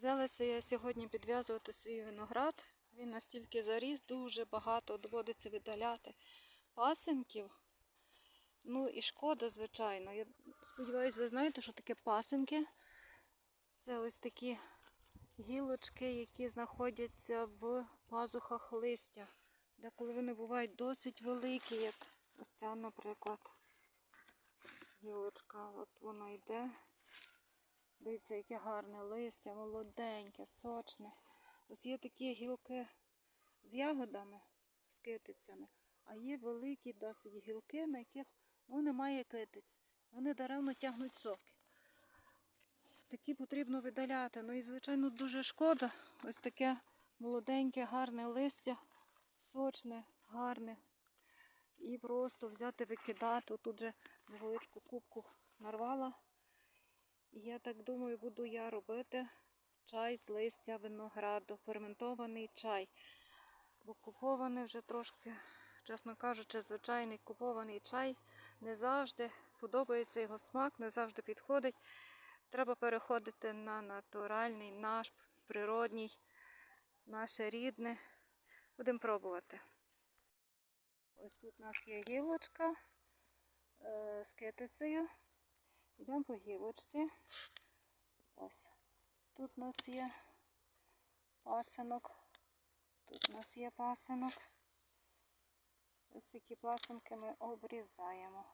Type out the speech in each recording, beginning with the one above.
Взялася я сьогодні підв'язувати свій виноград. Він настільки заріс, дуже багато доводиться видаляти пасинків. Ну і шкода, звичайно. Я сподіваюся, ви знаєте, що таке пасинки. Це ось такі гілочки, які знаходяться в пазухах листя. Деколи вони бувають досить великі, як ось ця, наприклад, гілочка. От вона йде. Дивіться, яке гарне листя, молоденьке, сочне. Ось є такі гілки з ягодами, з китицями, а є великі досить гілки, на яких ну, немає китиць. Вони даремно тягнуть соки. Такі потрібно видаляти. Ну і, звичайно, дуже шкода. Ось таке молоденьке, гарне листя, сочне, гарне. І просто взяти, викидати. Тут же невеличку кубку нарвала. Я так думаю, буду я робити чай з листя винограду, ферментований чай. Бо купований вже трошки, чесно кажучи, звичайний купований чай не завжди подобається його смак, не завжди підходить. Треба переходити на натуральний, наш природній, наше рідне. Будемо пробувати. Ось тут у нас є гілочка е, з китицею. Йдемо по гілочці. Ось. Тут у нас є пасинок. Тут у нас є пасинок. Ось такі пасинки ми обрізаємо.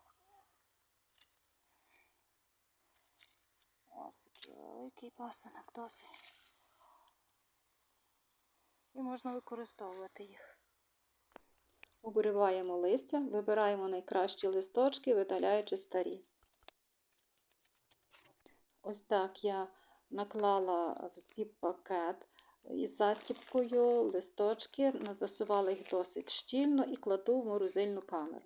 Ось такий великий пасинок досить. І можна використовувати їх. Обриваємо листя, вибираємо найкращі листочки, видаляючи старі. Ось так я наклала в зіп-пакет із застіпкою листочки, засувала їх досить щільно і кладу в морозильну камеру.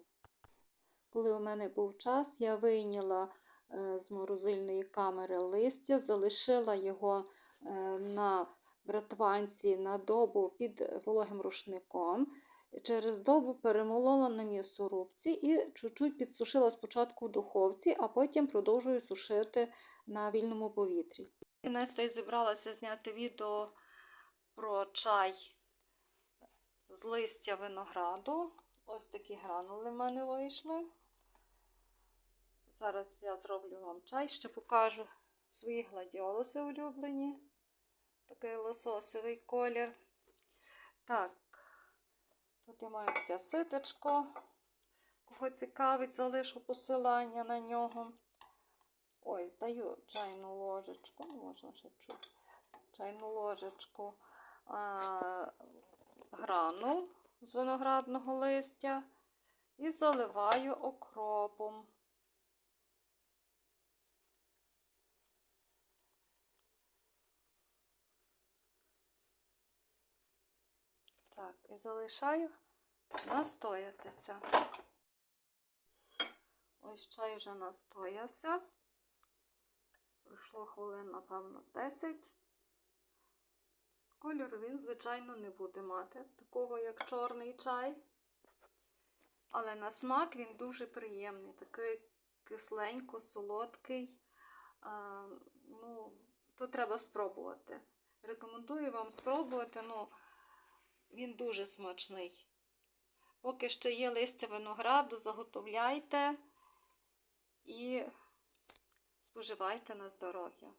Коли у мене був час, я вийняла е, з морозильної камери листя, залишила його е, на братванці на добу під вологим рушником. Через добу перемолола на м'ясорубці і чуть-чуть підсушила спочатку в духовці, а потім продовжую сушити на вільному повітрі. І Настя зібралася зняти відео про чай з листя винограду. Ось такі гранули в мене вийшли. Зараз я зроблю вам чай, ще покажу свої гладіолуси улюблені. Такий лососовий колір. Так, тут я маю таке ситочко. Кого цікавить, залишу посилання на нього. Ось, даю чайну ложечку, можна ще чуть, чайну ложечку а, гранул з виноградного листя і заливаю окропом. Так, і залишаю настоятися. Ось чай вже настоявся. Пройшло хвилин, напевно, 10. Кольору він, звичайно, не буде мати, такого, як чорний чай. Але на смак він дуже приємний, такий кисленько, солодкий. А, ну, то треба спробувати. Рекомендую вам спробувати, ну, він дуже смачний. Поки ще є листя винограду, заготовляйте і споживайте на здоров'я.